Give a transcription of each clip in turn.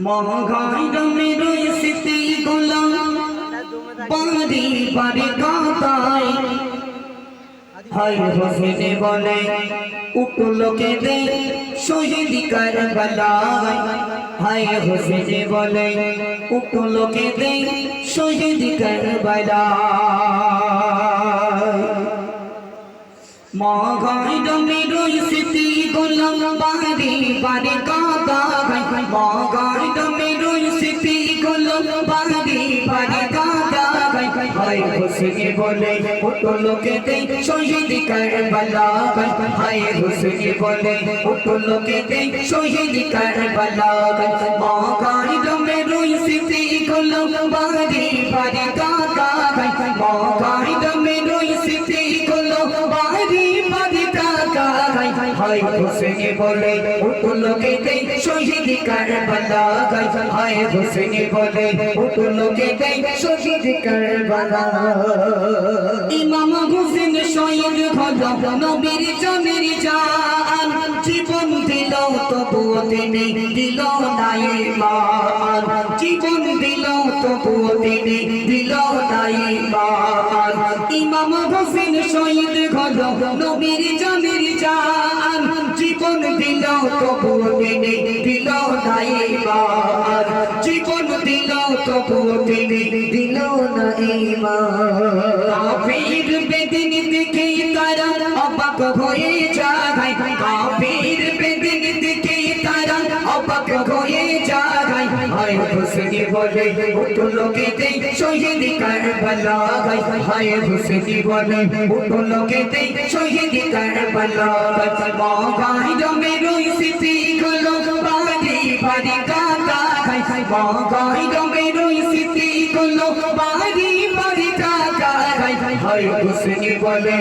মহাগাই রমের স্মৃতি গোলাম। বাড়ি বাড়ি কাতায় হাই হোসেনে বলে উঠলোকে দে শহীদ কারবালায়। হাই হোসেনে বলে উঠলোকে দে শহীদ কারবালায়। মগাই রমের স্মৃতি গোলাম বাড়ি বাড়ি কাদা মগাই হোসেনে বলে? ওটো লোকেতে শহীদ কারবালা। হায় হুসনি বলে? ওটো লোকেতে শহীদ কারবালা। মগাই রমের স্মৃতি গোলাম বাড়ি বাড়ি কাকা। মগাই রমের স্মৃতি গোলাম বাড়ি বাড়ি হাই হোসেনে বলে দে শহীদ কারবালা হাই হোসেনে বলে দে শহীদ কারবালা ইমাম হুসেন শহীদ হলো নবীর জমির জান। তিনি দিল না ইমান জীবন দিল, তবুও তিনি দিল না ইমান ইমাম হোসেন শহীদ হলো নবীর জমির জান। জীবন দিল, তবুও তিনি দিল না ইমান জীবন দিল, তবুও তিনি দিল না ইমান বলে উঠো লোকে দে শহীদ কারবালা হায় হুসেনি বলে উঠো লোকে দে শহীদ কারবালা মা ভাই জমে রই সিসি গুলো বাড়ি বাড়ি কাটা জমে রই সিসি গুলো বাড়ি বাড়ি হায় হুসেনি বলে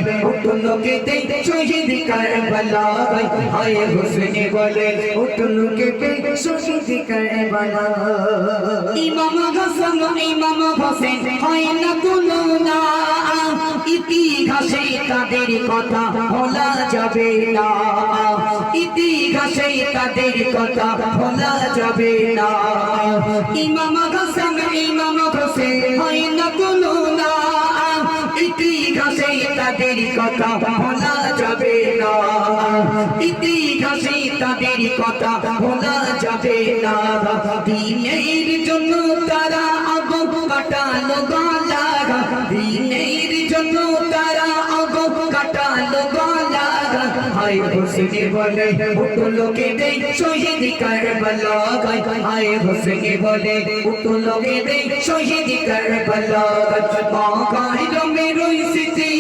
শহীদ কারবালা হায় বলে শহীদ কারবালা ইমাম হাসান, ইমাম হোসেন না ইতিহাসে তাদের কথা বলা যাবে না। ইতিহাসে তাদের কথা বলা যাবে না। ইমাম হাসান, ইমাম হোসেন না তাদের কথা বলা যাবে না। ইতিহাসে তাদের কথা বলা যাবে না। দিনের জন্য তারা আগ কাটালো গলা দিনের জন্য তারা আগ কাটালো গলা হায় হোসেনে বলে, উঠো লোকে দে শহীদ কারবালা হায় হোসেনে বলে, উঠো লোকে দে শহীদ কারবালা মা বাড়ি বাড়ি গা